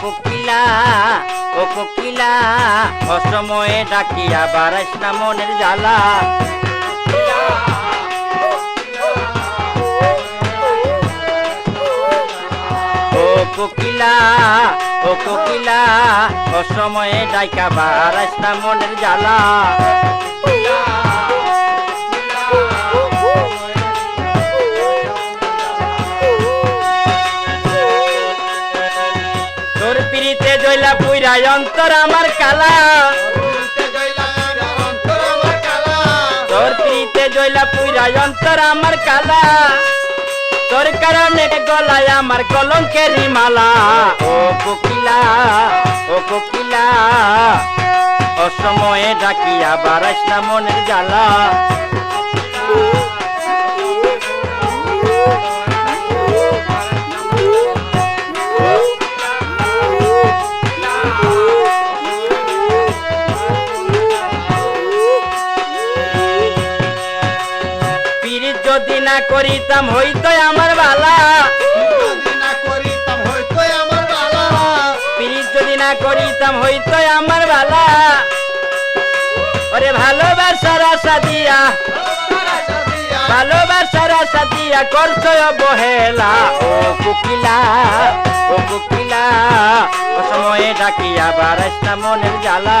কোকিলা ও কোকিলা অসময়ে ডাকিয়া বারাইস না মনের জ্বালা। ও কোকিলা ও কোকিলা অসময়ে ডাইকা বারাইস না মনের জ্বালা। তোর পিড়িতে জইলা পুইরা অন্তর আমার কালা। তোর পিড়িতে জইলা পুইরা অন্তর আমার কালা। তোর কারণে গলায় আমার কলঙ্কের মালা। ও কোকিলা ও কোকিলা, অসময়ে ডাকিয়া বারাইস না মনের জ্বালা। যদি না করিতাম হইতো আমার বালা। পিরিত যদি না করিতাম হইতো আমার বালা। ওরে ভালোবাসার আশা দিয়া ভালোবাসার আশা দিয়া করছ অবহেলা। ও কুকিলা ও কুকিলা অসময়ে ডাকিয়া বারাইস মনের জ্বালা।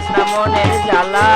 তৃষ্ণা মনের জ্বালা।